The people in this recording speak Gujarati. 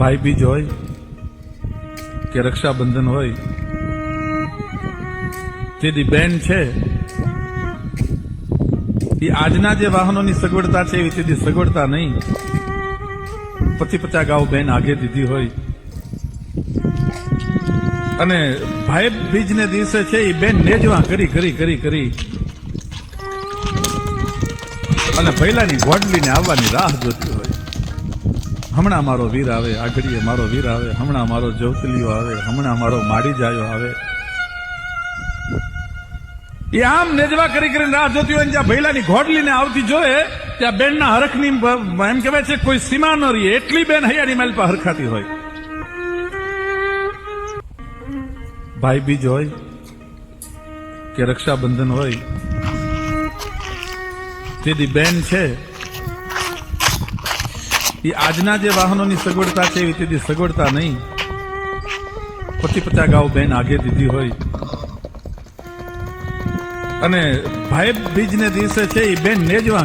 ભાઈ બીજ હોય કે રક્ષાબંધન હોય, તેથી બેન છે, એ આજના જે વાહનોની સગવડતા છે એવી તેથી સગવડતા નહીં. પચી પચા ગાઉ બેન આગે દીધી હોય. અને ભાઈ બીજને દિવસે છે એ બેન નેજવા કરી કરી કરી કરી. અને પહેલાની ગોડલીને આવવાની રાહ જોતી હોય. હમણાં મારો વીર આવે, આઘડીએ મારો વીર આવે, હમણાં મારો જવતલીઓ આવે, હમણાં મારો માડી જાયો આવે. એ આમ નેજવા કરી કરીને રાહ જોતી હોય જ્યાં ભૈલાની ઘોડલીને આવતી જોયે ત્યાં બેનના હરખની એમ કહેવાય છે, કોઈ સીમા ન રહી, એટલી બેન હૈયાની માલ પર હરખાતી હોય. ભાઈ બીજ હોય કે રક્ષાબંધન હોય તેથી બેન છે એ આજના જે વાહનોની સગવડતા છે એવી તેથી સગવડતા નહીં. પચી પચા ગાઉ બેન આગે દીધી હોય. અને ભાઈ બીજને દિવસે છે એ બેન નેજવા